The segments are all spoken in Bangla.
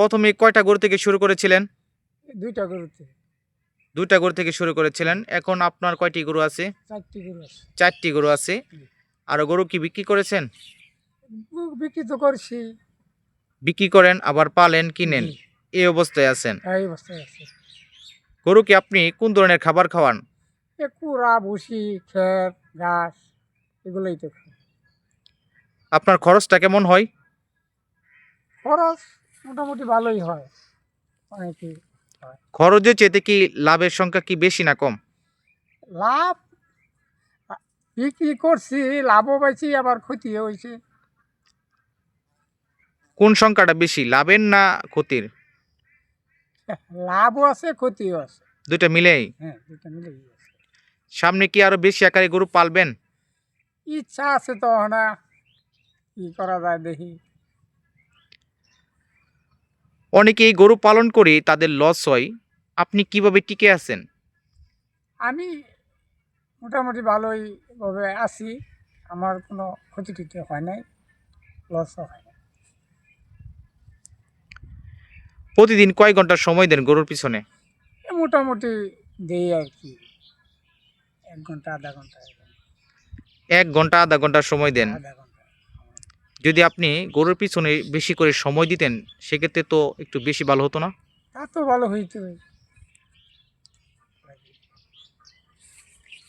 প্রথমে কয়টা গরু থেকে শুরু করেছিলেন? দুইটা গরুতে। দুইটা গরু থেকে শুরু করেছিলেন। এখন আপনার কয়টি গরু আছে? চারটি গরু আছে। চারটি গরু আছে। আর গরু কি বিক্রি করেছেন? বিক্রি তো করছি। বিক্রি করেন আবার পালেন কিনেন। এই অবস্থায় আছেন। এই অবস্থায় আছে। গরুকে আপনি কোন ধরনের খাবার খাওয়ান? কুড়া ভুসি খেত ঘাস এগুলোই তো আপনার খরচটা কেমন হয়? খরচ মোটামুটি ভালোই হয়। অনেকই খরচের চেয়ে কি লাভের সংখ্যা কি বেশি না কম? লাভ? বিক্রি করছি? লাভও পাইছি আবার ক্ষতি হয়েছে কোন সংখ্যাটা বেশি লাভের না ক্ষতির? লাভও আছে ক্ষতিও আছে। দুইটা মিলেই? হ্যাঁ দুটো মিলেই আছে। সামনে কি আরও বেশি আকারে গরু পালবেন? ইচ্ছা আছে তো না। কি করা যায় দেখি। অনেকেই গরু পালন করে তাদের লস হয়। আপনি কীভাবে টিকে আছেন? আমি মোটামুটি ভালোই ভাবে আছি। আমার কোনো ক্ষতি টতি হয় নাই লসও হয় না প্রতিদিন কয় ঘণ্টা সময় দেন গরুর পিছনে? এ মোটামুটি দেই আর কি। এক ঘণ্টা আধা ঘণ্টা। এক ঘণ্টা আধা ঘণ্টা সময় দেন। আধা ঘণ্টা। যদি আপনি গরুর পিছনে বেশি করে সময় দিতেন সেক্ষেত্রে তো একটু বেশি ভালো হতো না? তা তো ভালো হইতে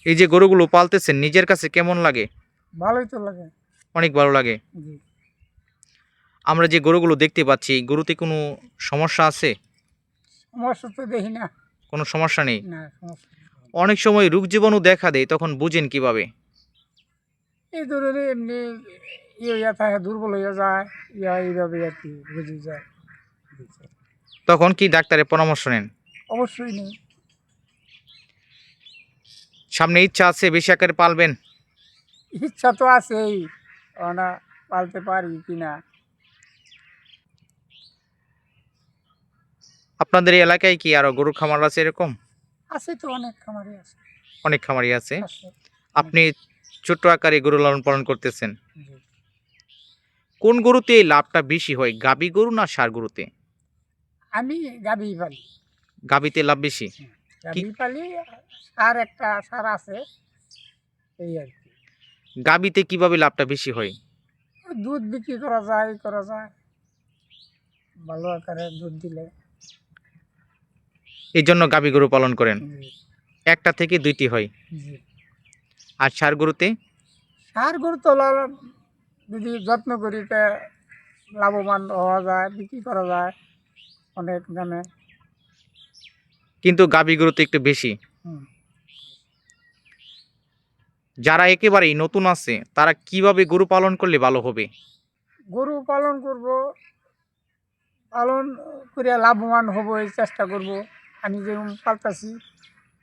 এই যে গরুগুলো পালতেছেন নিজের কাছে কেমন লাগে? ভালোই তো লাগে। অনেক ভালো লাগে। জি। আমরা যে গরুগুলো দেখতে পাচ্ছি গরুতে কোনো সমস্যা আছে? সমস্যা তো দেখি না। কোনো সমস্যা নেই? না সমস্যা নেই। অনেক সময় রোগ জীবাণু দেখা দেয় তখন বুঝেন কীভাবে? এই ধরনের এমনি ইয়ে ইয়া থাকে দুর্বল হয়ে যায়। ইয়া এইভাবে আর কি বুঝে যায়। তখন কি ডাক্তারের পরামর্শ নেন? অবশ্যই নেই। সামনে ইচ্ছা আছে বেশি আকারে পালবেন? ইচ্ছা তো আছেই না পালতে পারি কি না আপনাদের এলাকায় কি আরও গরু খামার আছে এরকম? আছে তো অনেক খামারি আছে। অনেক খামারি আছে। আপনি ছোট্ট আকারে গরু লালন পালন করতেছেন। জি। কোন গরুতে এই লাভটা বেশি হয় গাবি গরু না সার গরুতে? আমি গাবি পালি। গাবিতে লাভ বেশি? গাবি পালি সার একটা সার আছে এই আর কি। গাবিতে কীভাবে লাভটা বেশি হয়? দুধ বিক্রি করা যায় করা যায়। ভালো আকারে দুধ দিলে। এই জন্য গাবি গরু পালন করেন? একটা থেকে দুইটি হয়? আর সার গরুতে? সার গরু তো যদি যত্ন করি তে লাভবান হওয়া যায় বিক্রি করা যায় অনেক দামে। কিন্তু গাবি গরুতে একটু বেশি। হুম। যারা একেবারেই নতুন আছে তারা কীভাবে গরু পালন করলে ভালো হবে? গরু পালন করব পালন করে লাভবান হব এই চেষ্টা করব। আমি যেরকম পালতাছি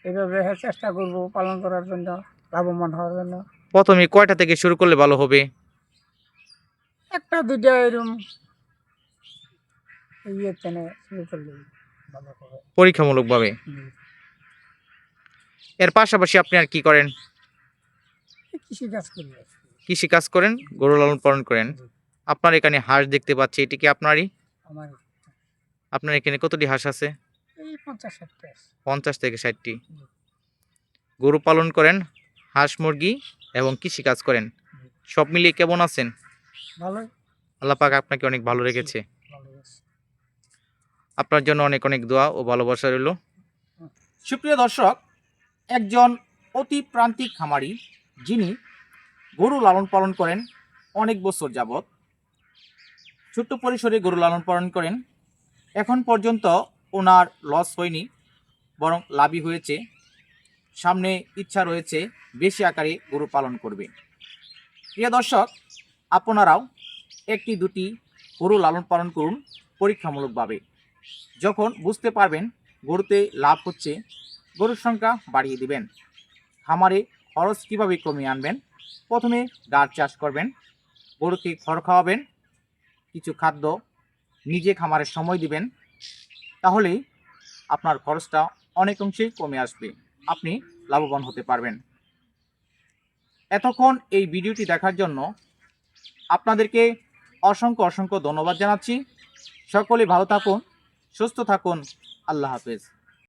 এইভাবে চেষ্টা করব পালন করার জন্য লাভবান হওয়ার জন্য। প্রথমে কয়টা থেকে শুরু করলে ভালো হবে? একটা দুইটা এরকম ইয়ে পরীক্ষামূলকভাবে? এর পাশাপাশি আপনি আর কি করেন? এই কৃষিকাজ করি কৃষি কাজ করেন গরু লালন পালন করেন। আপনার এখানে হাঁস দেখতে পাচ্ছি এটি কি আপনারই? আপনার এখানে কতটি হাঁস আছে? এই পঞ্চাশ আছে পঞ্চাশ থেকে ষাটটি। গরু পালন করেন হাঁস মুরগি এবং কৃষি কাজ করেন। সব মিলিয়ে কেমন আছেন? ভালোই। আল্লাহ পাক আপনাকে অনেক ভালো রেখেছে। আপনার জন্য অনেক অনেক দোয়া ও ভালোবাসা রইল। সুপ্রিয় দর্শক একজন অতি প্রান্তিক খামারি যিনি গরু লালন পালন করেন অনেক বছর যাবৎ ছোট্ট পরিসরে গরু লালন পালন করেন। এখন পর্যন্ত ওনার লস হয়নি বরং লাভই হয়েছে। সামনে ইচ্ছা রয়েছে বেশি আকারে গরু পালন করবে। প্রিয় দর্শক আপনারাও একটি দুটি গরু লালন পালন করুন পরীক্ষামূলকভাবে। যখন বুঝতে পারবেন গরুতে লাভ হচ্ছে, গরুর সংখ্যা বাড়িয়ে দিবেন। খামারে খরচ কীভাবে কমিয়ে আনবেন? প্রথমে গাছ চাষ করবেন, গরুকে খড় খাওয়াবেন, কিছু খাদ্য নিজে খামারে সময় দিবেন তাহলেই আপনার খরচটা অনেক অংশেই কমে আসবে, আপনি লাভবান হতে পারবেন। এতক্ষণ এই ভিডিওটি দেখার জন্য আপনাদেরকে অসংখ্য অসংখ্য ধন্যবাদ জানাচ্ছি। সকলে ভালো থাকুন সুস্থ থাকুন। আল্লাহ হাফেজ।